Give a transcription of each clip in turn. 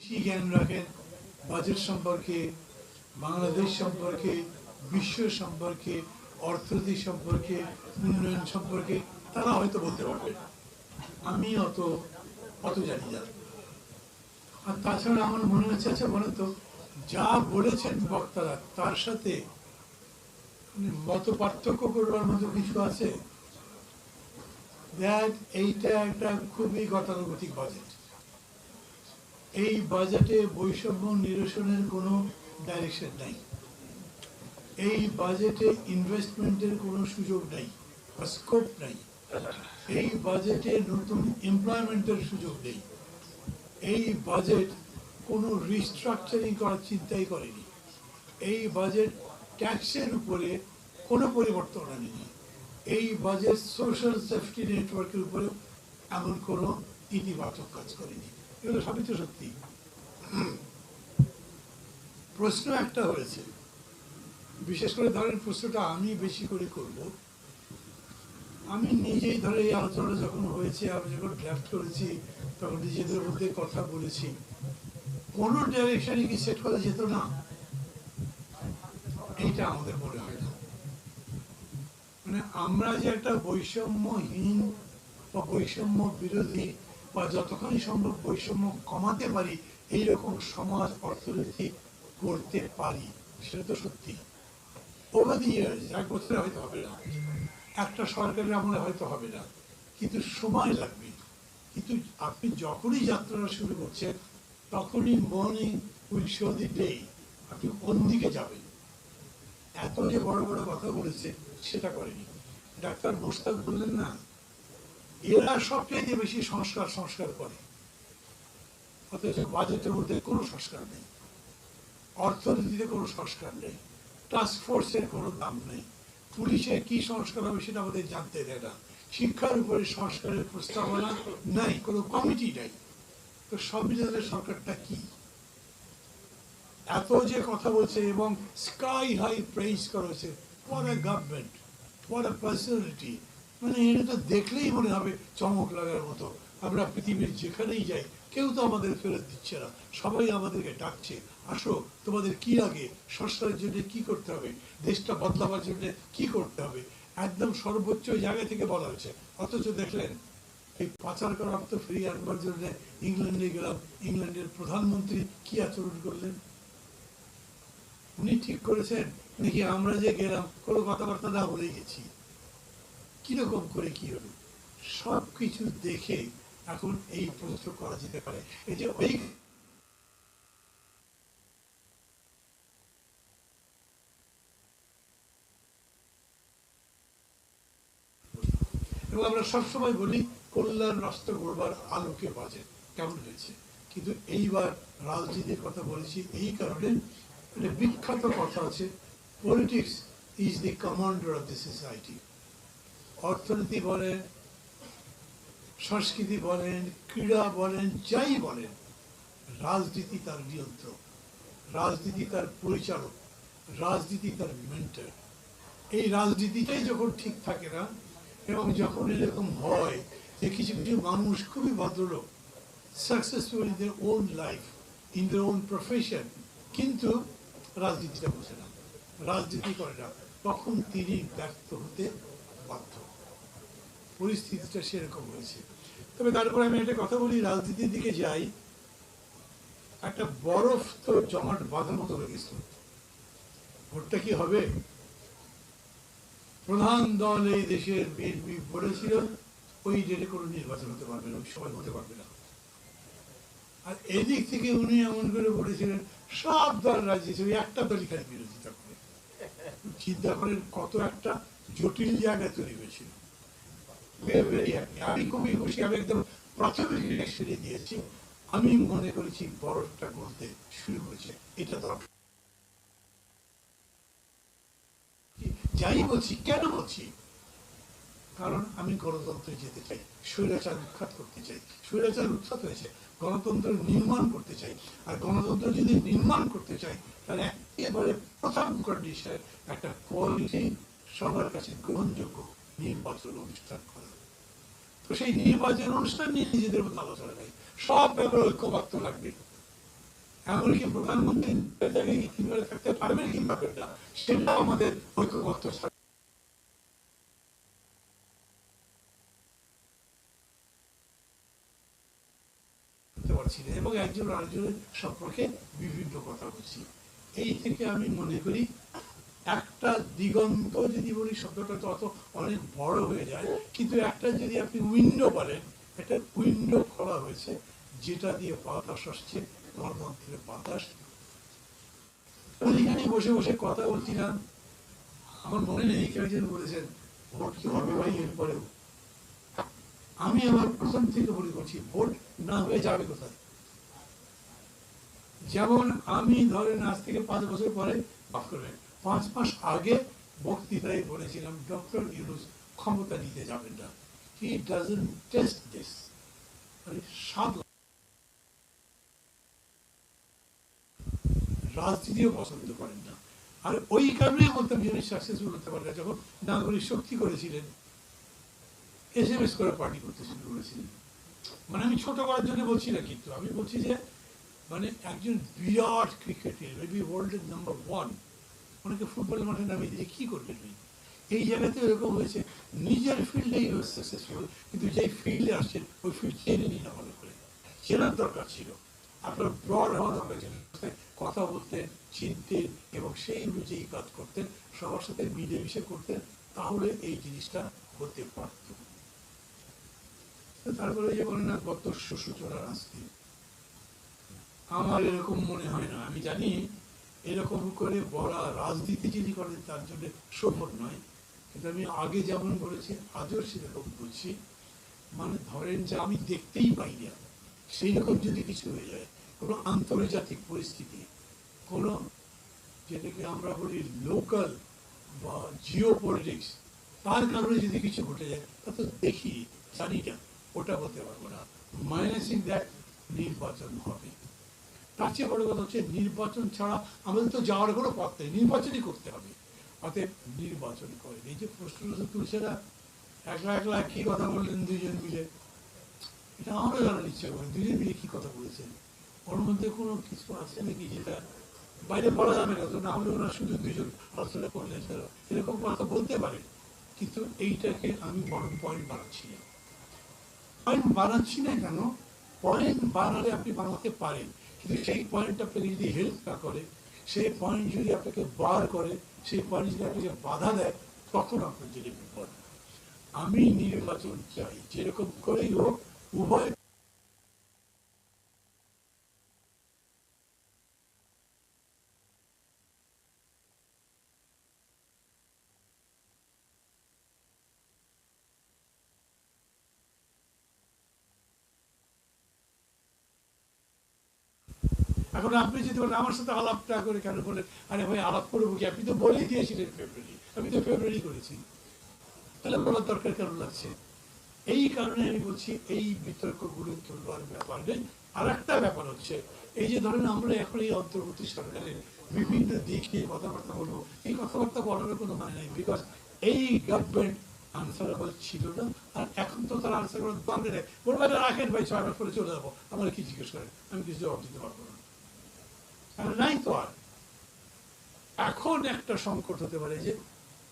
বেশি জ্ঞান রাখেন? বাজেট সম্পর্কে, বাংলাদেশ সম্পর্কে, বিশ্ব সম্পর্কে, অর্থনীতি সম্পর্কে, উন্নয়ন সম্পর্কে তারা হয়তো বলতে পারবে। আমি অত অত জানি না। আর তাছাড়া আমার মনে হচ্ছে আচ্ছা বলেন তো, যা বলেছেন বক্তারা, তার সাথে মত পার্থক্য করবার মতো কিছু আছে? দেখ এইটা একটা খুবই গতানুগতিক বাজেট। এই বাজেটে বৈষম্য নিরসনের কোনো ডাইরেকশন নাই। এই বাজেটে ইনভেস্টমেন্টের কোনো সুযোগ নাই, বা স্কোপ নাই। এই বাজেটে নতুন এমপ্লয়মেন্টের সুযোগ নেই। এই বাজেট কোনো রিস্ট্রাকচারিং করার চিন্তাই করেনি। এই বাজেট ট্যাক্সের উপরে কোনো পরিবর্তন আনেনি। এই বাজেট সোশ্যাল সেফটি নেটওয়ার্কের উপরে এমন কোনো ইতিবাচক কাজ করেনি। এগুলো সবই তো সত্যি। প্রশ্ন একটা হয়েছে। বিশেষ করে ধরেন প্রশ্নটা আমি বেশি করে করব। আমি নিজেই ধরে এই আলোচনা যখন হয়েছে, আমি যখন ড্রাফট করেছি, তখন নিজেদের মধ্যে কথা বলেছি। কোনো ডাইরেকশনে কি সেট করা যেত না? এইটা আমাদের মনে হয় না। মানে আমরা যে একটা বৈষম্যহীন বা বৈষম্য বিরোধী বা যতখানি সম্ভব বৈষম্য কমাতে পারি, এইরকম সমাজ অর্থনীতি করতে পারি। সেটা তো সত্যি। ওভার দি এক বছরে হয়তো হবে না। একটা সরকারের আমলে হয়তো হবে না। কিন্তু সময় লাগবে। কিন্তু আপনি যখনই যাত্রাটা শুরু করছেন, তখনই morning will show the day, আপনি কোন দিকে যাবেন? এত যে বড় বড় কথা বলেছে সেটা করেনি। ডাক্তার মোস্তাক বললেন না এরা সবচেয়ে বেশি সংস্কার সংস্কার করে। অথচ বাজেটের মধ্যে কোনো সংস্কার নেই। অর্থনীতিতে কোনো সংস্কার নেই। টাস্ক ফোর্সের কোনো দাম নেই। পুলিশে কি সংস্কার হবে সেটা আমাদের জানতে দেয় না। শিক্ষার উপরে সংস্কারের প্রস্তাবনা নাই, কোনো কমিটি নাই। তো সংবিধানের সরকারটা কি? এত যে কথা বলছে এবং স্কাই হাই প্রেইজ করেছে for a government for a personality মানে এটা তো দেখলেই মনে হবে চমক লাগার মতো। আমরা পৃথিবীর যেখানেই যাই, কেউ তো আমাদের ফেরত দিচ্ছে না। সবাই আমাদেরকে ডাকছে, আসো, তোমাদের কি লাগে? সংস্কারের জন্য কি করতে হবে? দেশটা বদলাবার জন্য কি করতে হবে? একদম সর্বোচ্চ জায়গা থেকে বলা হয়েছে। অথচ দেখলেন, এই পাচার করা অর্থ ফিরিয়ে আনবার জন্য ইংল্যান্ডে গেলাম। ইংল্যান্ডের প্রধানমন্ত্রী কি আচরণ করলেন? উনি ঠিক করেছেন, নাকি আমরা যে গেলাম, কোনো কথাবার্তা না বলে গেছি? কীরকম করে কি হবে সব কিছু দেখে এখন এই প্রশ্ন করা যেতে পারে। এই যে ওই এবং আমরা সবসময় বলি, কল্যাণ রাষ্ট্র গড়বার আলোকে বাজে। কেমন হয়েছে? কিন্তু এইবার রাজনীতির কথা বলেছি, এই কারণে একটা বিখ্যাত কথা আছে politics is the commander of the society অর্থনীতি বলেন, সংস্কৃতি বলেন, ক্রীড়া বলেন, যাই বলেন, রাজনীতি তার নিয়ন্ত্রক, রাজনীতি তার পরিচালক, রাজনীতি তার মেন্টার এই রাজনীতিটাই যখন ঠিক থাকে না, এবং যখন এরকম হয় যে কিছু কিছু মানুষ খুবই ভদ্রলোক successful in their own life in their own profession কিন্তু রাজনীতিটা বোঝে না, রাজনীতি করে না, তখন তিনি ব্যর্থ হতে বাধ্য। পরিস্থিতিটা সেরকম হয়েছে। তবে তারপরে আমি একটা কথা বলি, রাজনীতির দিকে যাই, একটা বরফ তো জমাট বাঁধার মতো হয়ে গেছিল ভোটটা কি হবে? প্রধান দল এই দেশের বিএনপি বলেছিল, ওই ডেটে কোনো নির্বাচন হতে পারবে না সময় হতে পারবে না। আর এদিক থেকে উনি এমন করে বলেছিলেন, সব দল রাজি ছিল একটা দলই খালি বিরোধিতা করে। চিন্তা করেন কত একটা জটিল জায়গা তৈরি হয়েছিল. আমি আমি একদম ইলেকশনে দিয়েছি আমি মনে করেছি বরফটা গড়তে শুরু হয়েছে এটা দরকার যাই বলছি কেন বলছি কারণ আমি গণতন্ত্রে যেতে চাই, স্বৈরাচার উৎখাত করতে চাই, স্বৈরাচার উৎখাত হয়েছে, গণতন্ত্র নির্মাণ করতে চাই। আর গণতন্ত্র যদি নির্মাণ করতে চাই, তাহলে একেবারে প্রথম কন্ডিশন একটা সবার কাছে গ্রহণযোগ্য। নির্বাচন অনুষ্ঠান করা তো সেই নির্বাচন অনুষ্ঠান নিয়ে নিজেদের মধ্যে আলোচনা নেই সব ব্যাপারে ঐক্যবাক্য লাগবে। এমনকি প্রধানমন্ত্রী থাকতে পারবেন কিংবা না সেটাও আমাদের পারছি এবং একজন আরেকজনের সম্পর্কে বিভিন্ন কথা বলছি এই থেকে আমি মনে করি একটা দিগন্ত যদি বলি, শব্দটা তো অত অনেক বড় হয়ে যায়। কিন্তু একটা যদি আপনি উইন্ডো বলেন, একটা উইন্ডো খোলা হয়েছে, যেটা দিয়ে বাতাস আসছে গণতন্ত্রের বাতাস। ওইখানে বসে বসে কথা বলছিলাম আমার মনে নেই একজন বলেছেন, ভোট কি হবে ভাই এরপরেও আমি আমার প্রথম থেকে বলে করছি, ভোট না হয়ে যাবে কোথায়? যেমন আমি ধরেন আজ থেকে পাঁচ বছর পরে মাফ করবেন। পাঁচ মাস আগে বক্তৃতায় বলেছিলাম, ডক্টর ইউনুস ক্ষমতা নিতে যাবেন না। হি টেস্ট দিস মানে স্বাদ রাজনীতিও পছন্দ করেন না। আর ওই কারণেই বলতাম যিনি সাকসেসফুল হতে পারে যখন নাগরিক শক্তি করেছিলেন এস এম এস করে পার্টি করতে শুরু করেছিলেন। মানে আমি ছোট করার জন্য বলছি না কিন্তু। আমি বলছি যে মানে একজন বিরাট ক্রিকেটার মেবি ওয়ার্ল্ডের নাম্বার ওয়ান অনেকে ফুটবল মাঠে নামিয়ে দিয়ে কি করবেন? এই জায়গাতে এরকম হয়েছে, নিজের ফিল্ডেই সাকসেসফুল কিন্তু যেই ফিল্ডে আসছেন ওই ফিল্ড চেনে নিন ভালো করে। চেনার দরকার ছিল। আপনার ব্রড হওয়া দরকার ছিল। কথা বলতেন, চিনতেন এবং সেই অনুযায়ী কাজ করতেন, সবার সাথে মিলেমিশে করতেন, তাহলে এই জিনিসটা হতে পারত। তারপরে যে বলেন না, গত সূচনা আসতে আমার এরকম মনে হয় না। আমি জানি এরকম করে বলা রাজনীতি যিনি করেন, তার জন্য সফল নয়। কিন্তু আমি আগে যেমন বলেছি, আজও সেরকম বলছি। মানে ধরেন যে আমি দেখতেই পাই না সেই রকম যদি কিছু হয়ে যায়, কোনো আন্তর্জাতিক পরিস্থিতি, কোনো যেটাকে আমরা বলি লোকাল বা জিও পলিটিক্স তার কারণে যদি কিছু ঘটে যায়, তা তো দেখি, জানি না, ওটা বলতে পারব না। মাইনাসিং দ্যাট নির্বাচন হবে। তার বড় কথা হচ্ছে নির্বাচন ছাড়া আমাদের তো যাওয়ার কোনো পথ নেই। নির্বাচনই করতে হবে। অতএব নির্বাচন করে এই যে প্রশ্নটা তুলছে না একলা একলা কি কথা বললেন দুজন মিলে? এটা আমারও জানার ইচ্ছা করে। দুজন মিলে কি কথা বলেছেন? ওর মধ্যে কোনো কিছু আছে নাকি যেটা বাইরে বলা যাবে না? তো না হলে ওরা শুধু দুজন আলোচনা করলেন এরকম কথা বলতে পারে। কিন্তু এইটাকে আমি বড় পয়েন্ট বানাচ্ছি না। পয়েন্ট বানাচ্ছি না কেন? পয়েন্ট বানালে আপনি বানাতে পারেন। কিন্তু সেই পয়েন্ট আপনাকে যদি হেল্প না করে, সেই পয়েন্ট যদি আপনাকে বার করে, সেই পয়েন্ট যদি আপনাকে বাধা দেয়, তখন আপনার জন্য বিপদ। আমি নির্বাচন চাই। যেরকম করেই হোক, উভয় এখন আপনি যদি বলেন, আমার সাথে আলাপটা করে কেন বলেন? আরে ভাই, আলাপ করব কি? আপনি তো বলেই দিয়েছিলেন ফেব্রুয়ারি আমি তো ফেব্রুয়ারি করেছি। তাহলে বলার দরকার কেন লাগছে? এই কারণে আমি বলছি, এই বিতর্কগুলো তুলবার ব্যাপার নেই আর একটা ব্যাপার হচ্ছে, এই যে ধরেন আমরা এখন এই অন্তর্বর্তী সরকারের বিভিন্ন দিক কথাবার্তা বলব, এই কথাবার্তা বলার কোনো মানে নেই বিকজ এই গভর্নমেন্ট আনসারেবল ছিল না, আর এখন তো তারা আনসার করার দরকার নেই বলব রাখেন ভাই, ছয় মাস পরে চলে যাব। আমার কি জিজ্ঞেস করেন? আমি কিছু জবাব দিতে পারব না। নাই তো আর। এখন একটা সংকট হতে পারে যে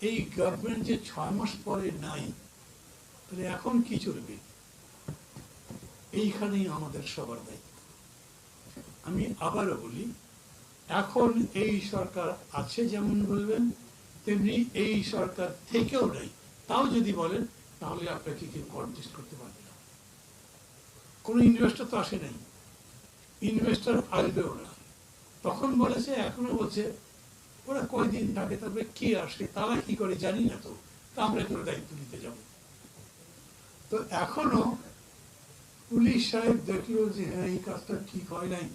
এই গভর্নমেন্ট যে ছয় মাস পরে নাই, তাহলে এখন কি চলবে? এইখানেই আমাদের সবার দায়িত্ব। আমি আবারও বলি, এখন এই সরকার আছে যেমন বলবেন, তেমনি এই সরকার থেকেও নাই। তাও যদি বলেন, তাহলে আপনাকে কেউ কন্টেস্ট করতে পারবে না। কোনো ইনভেস্টর তো আসে নাই। ইনভেস্টর আসবেও না। তখন বলেছে এখনও বলছে, ওরা কয়দিন থাকে তারপরে কে আসে তারা কি করে? জানি না তো। আমরা কোনো দায়িত্ব নিতে যাব? তো এখনও পুলিশ সাহেব দেখল যে হ্যাঁ এই কাজটা ঠিক হয় নাই।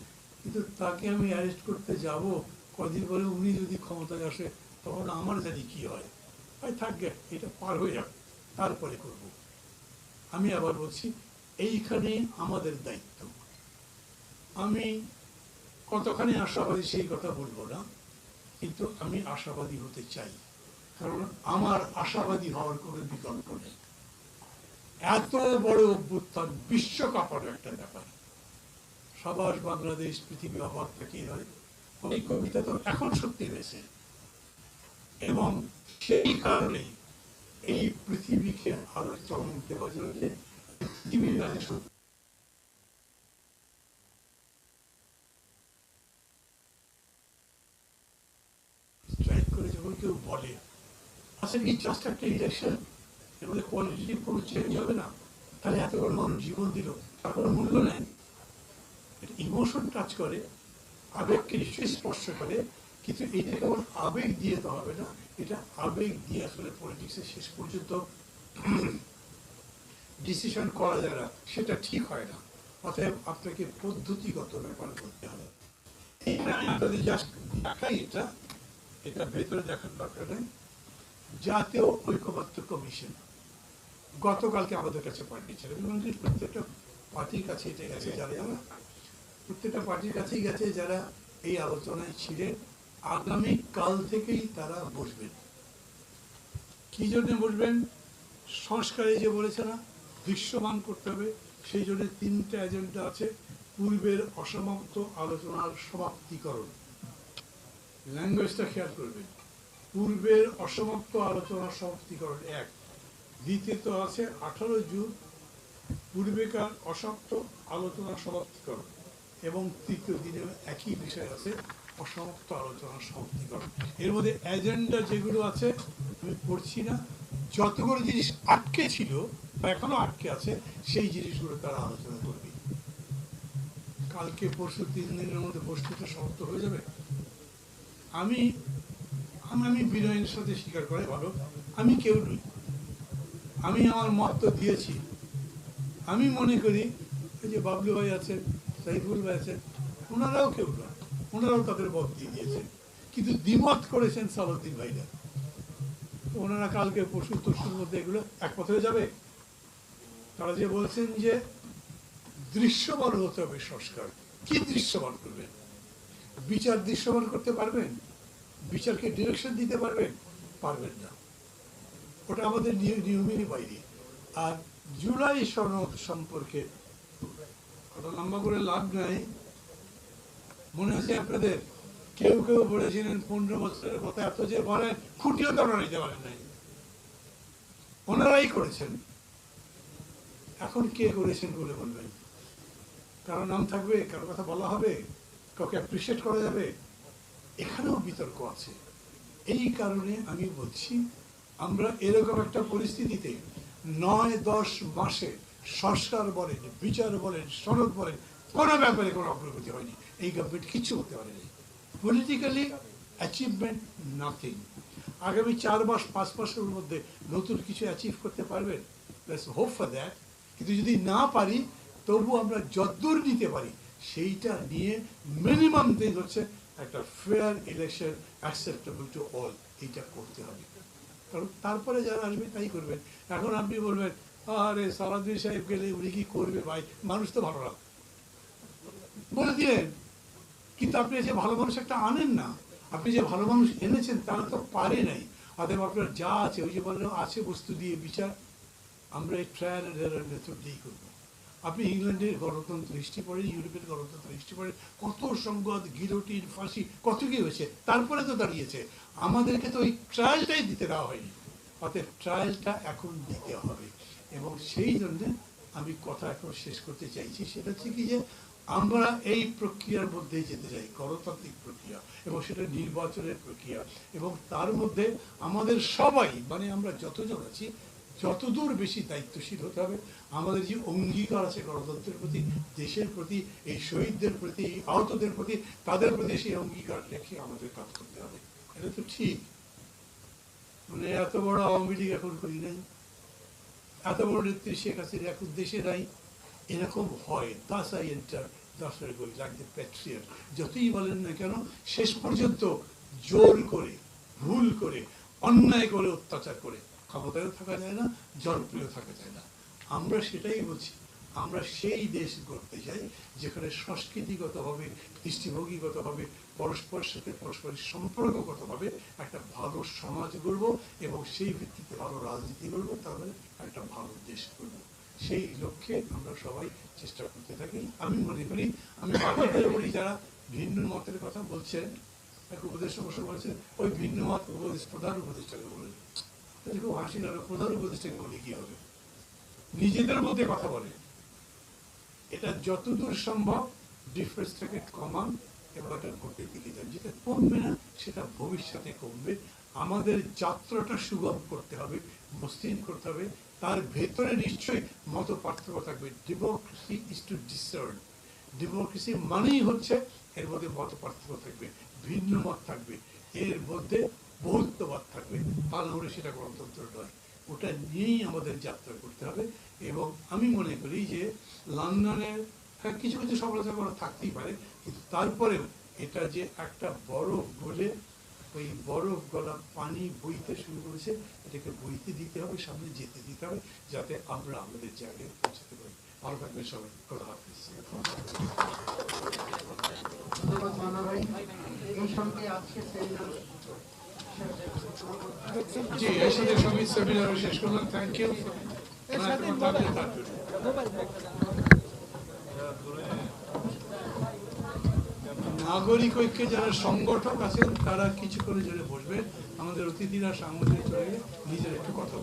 কিন্তু তাকে আমি অ্যারেস্ট করতে যাব। কদিন পরে উনি যদি ক্ষমতায় আসে, তখন আমার জানি কি হয়। ভাই থাকবে এটা পার হয়ে যাবে তারপরে করব। আমি আবার বলছি এইখানে আমাদের দায়িত্ব। আমি কতখানি আশাবাদী সেই কথা বলব না, কিন্তু আমি আশাবাদী হতে চাই। কারণ আমার আশাবাদী হওয়ার কোনো বিকল্প নেই। এত বড় অভ্যুত্থান বিশ্বকাপের একটা ব্যাপার। সবার বাংলাদেশ পৃথিবী অবাক তাকিয়ে রয় এই কবিতা তো এখন সত্যি হয়েছে এবং সেই কারণে এই পৃথিবীকে আরও চমক দেওয়ার জন্য পৃথিবীর একটা ইলেকশন এর মধ্যে কোয়ালিটি কোনো চেঞ্জ হবে না? তাহলে এত বড় মানুষ জীবন দিল তার মূল্য নেই ইমোশন টাচ করে, আবেগকে নিশ্চয়ই স্পর্শ করে, কিন্তু এটা কেবল আবেগ দিয়ে তো হবে না, এটা আবেগ দিয়ে আসলে পলিটিক্সের শেষ পর্যন্ত ডিসিশন করা যায় না, সেটা ঠিক হয় না। অতএব আপনাকে পদ্ধতিগত ব্যাপার করতে হবে। এটা এটা ভেতরে দেখার দরকার নেই। জাতীয় ঐক্যবদ্ধ কমিশন। গতকালকে আমাদের কাছে পাঠিয়েছিল এবং প্রত্যেকটা পার্টির কাছে এটা গেছে যারা যারা, প্রত্যেকটা পার্টির কাছেই গেছে যারা এই আলোচনায় ছিলেন আগামী কাল থেকেই তারা বসবেন। কি জন্য বসবেন? সংস্কারে যে বলেছে না, দৃশ্যমান করতে হবে। সেই জন্য তিনটা এজেন্ডা আছে। পূর্বের অসমাপ্ত আলোচনার সমাপ্তিকরণ। ল্যাঙ্গুয়েজটা খেয়াল করবেন। পূর্বের অসমাপ্ত আলোচনা সমাপ্তিকরণ এক, দ্বিতীয়ত আছে আঠারো জুন, পূর্বেকার অসমাপ্ত আলোচনা সমাপ্তিকরণ এবং তৃতীয় দিনে একই বিষয় আছে, অসমাপ্ত আলোচনা সমাপ্তিকরণ এর মধ্যে এজেন্ডা যেগুলো আছে, আমি পড়ছি না। যতগুলো জিনিস আটকে ছিল বা এখনও আটকে আছে, সেই জিনিসগুলো তারা আলোচনা করবে। কালকে পরশু তিন দিনের মধ্যে বস্তুটা সমাপ্ত হয়ে যাবে? আমি আমি বিনয়ের সাথে স্বীকার করে ভালো। আমি কেউ নই। আমি আমার মত তো দিয়েছি। আমি মনে করি যে বাবলু ভাই আছেন, সাইফুল ভাই আছে ওনারাও কেউ না ওনারাও তাদের মত দিয়ে দিয়েছেন। কিন্তু দ্বিমত করেছেন সালাউদ্দিন ভাইরা। ওনারা কালকে পশু তশুর মধ্যে এগুলো একমত হয়ে যাবে। তারা যে বলছেন যে দৃশ্যমান হতে হবে সংস্কার। কি দৃশ্যমান করবেন? বিচার দৃশ্যমান করতে পারবেন? বিচারকে ডিরেকশন দিতে পারবেন? পারবেন না। ওটা আমাদের নিয়মেরই বাইরে। আর জুলাই সনদ সম্পর্কে কথা লম্বা করে লাভ নাই। মনে আছে আপনাদের কেউ কেউ বলেছিলেন, পনেরো বছরের কথা এত যে বলেন, খুঁটিও তো নিতে পারেন নাই। ওনারাই করেছেন। এখন কে করেছেন বলে বলবেন? কারও নাম থাকবে, কারও কথা বলা হবে। কাউকে অ্যাপ্রিসিয়েট করা যাবে? এখানেও বিতর্ক আছে। এই কারণে আমি বলছি, আমরা এরকম একটা পরিস্থিতিতে নয়, দশ মাসে সংস্কার বলেন, বিচার বলেন সড়ক বলেন, কোনো ব্যাপারে কোনো অগ্রগতি হয়নি। এই গভর্নমেন্ট কিচ্ছু করতে পারেনি। পলিটিক্যালি অ্যাচিভমেন্ট নাথিং আগামী চার মাস, পাঁচ মাসের মধ্যে নতুন কিছু অ্যাচিভ করতে পারবেন? হোপ ফর দ্যাট কিন্তু যদি না পারি, তবু আমরা যদ্দূর নিতে পারি। সেইটা নিয়ে মিনিমাম দিন হচ্ছে একটা fair election acceptable to all এইটা করতে হবে। কারণ তারপরে যারা আসবে তাই করবেন এখন আপনি বলবেন, আরে সালাদিন সাহেব গেলে উনি কি করবে ভাই? মানুষ তো ভালো না। বলে দিলেন কিন্তু আপনি যে ভালো মানুষ একটা আনেন না, আপনি যে ভালো মানুষ এনেছেন তারা তো পারে নাই। অতএব আপনার যা আছে, ওই যে বললেন আছে বস্তু দিয়ে বিচার, আমরা এই ট্রায়াল দিয়েই করব। আপনি ইংল্যান্ডের গণতন্ত্র, হিস্ট্রি পড়েন, ইউরোপের গণতন্ত্র, হিস্ট্রি পড়েন, কত সংবাদ গিলোটিন ফাঁসি, কত কি হয়েছে, তারপরে তো দাঁড়িয়েছে। আমাদেরকে তো ওই ট্রায়ালটাই দিতে দেওয়া হয়নি। অতএব ট্রায়ালটা এখন দিতে হবে। এবং সেই জন্য আমি কথা এখন শেষ করতে চাইছি। সেটা হচ্ছে কি যে, আমরা এই প্রক্রিয়ার মধ্যে যেতে চাই, গণতান্ত্রিক প্রক্রিয়া, এবং সেটা নির্বাচনের প্রক্রিয়া। এবং তার মধ্যে আমাদের সবাই মানে আমরা যতজন আছি যতদূর বেশি দায়িত্বশীল হতে হবে, আমাদের যে অঙ্গীকার আছে গণতন্ত্রের প্রতি, দেশের প্রতি, এই শহীদদের প্রতি আহতদের প্রতি, তাদের প্রতি সেই অঙ্গীকার রেখে আমাদের কাজ করতে হবে। এটা তো ঠিক। মানে এত বড় আওয়ামী লীগ এখন করি নাই। এত বড় নেত্রী শেখ হাসিনা এখন দেশে নাই। এরকম হয় thus I enter thus I the patriot. যতই বলেন না কেন, শেষ পর্যন্ত জোর করে, ভুল করে, অন্যায় করে, অত্যাচার করে ক্ষমতায়ও থাকা যায় না জনপ্রিয় থাকা যায় না। আমরা সেটাই বলছি আমরা সেই দেশ করতে চাই যেখানে সংস্কৃতিগতভাবে, দৃষ্টিভঙ্গিগতভাবে, পরস্পরের সাথে পরস্পরের সম্পর্কগতভাবে একটা ভালো সমাজ গড়ব এবং সেই ভিত্তিতে ভালো রাজনীতি করব তাহলে একটা ভালো দেশ করব সেই লক্ষ্যে আমরা সবাই চেষ্টা করতে থাকি। আমি মনে করি, আমি বলি যারা ভিন্ন মতের কথা বলছেন, এক উপদেশ অবশ্য বলছেন, ওই ভিন্ন মত উপদেশ প্রধান উপদেষ্টাকে বলেন। নিজেদের মধ্যে কথা বলে। এটা যতদূর সম্ভব ডিফারেন্সটাকে কমান এবং এটা ঘটে দিকে যান। যেটা কমবে না, সেটা ভবিষ্যতে কমবে। আমাদের যাত্রাটা সুগম করতে হবে মসৃণ করতে হবে। তার ভেতরে নিশ্চয়ই মত পার্থক্য থাকবে। Democracy is to discern democracy মানেই হচ্ছে এর মধ্যে মত পার্থক্য থাকবে, ভিন্ন মত থাকবে। এর মধ্যে বহুত্ববাদ থাকবে। তা না হলে সেটা গণতন্ত্র নয়। ওটা নিয়েই আমাদের যাত্রা করতে হবে এবং আমি মনে করি যে লন্ডনের হ্যাঁ কিছু কিছু সফলতা করা থাকতেই পারে, কিন্তু তারপরেও এটা যে একটা বরফ গলে, ওই বরফ গলা পানি বইতে শুরু করেছে, এটাকে বইতে দিতে হবে, সামনে যেতে দিতে হবে, যাতে আমরা আমাদের জায়গায় পৌঁছাতে পারি। ভালো থাকবেন সবাই। খোদা হাফিজ। ধন্যবাদ মানা ভাই এই সঙ্গে আজকে জি এর সাথে সংগীত সেমিনার শেষ করলাম। থ্যাংক ইউ নাগরিক ঐক্যে যারা সংগঠক আছেন তারা কিছুক্ষণের জন্য বসবেন আমাদের অতিথিরা সামনে চলে নিজের একটু কথা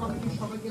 কমিটির সবাইকে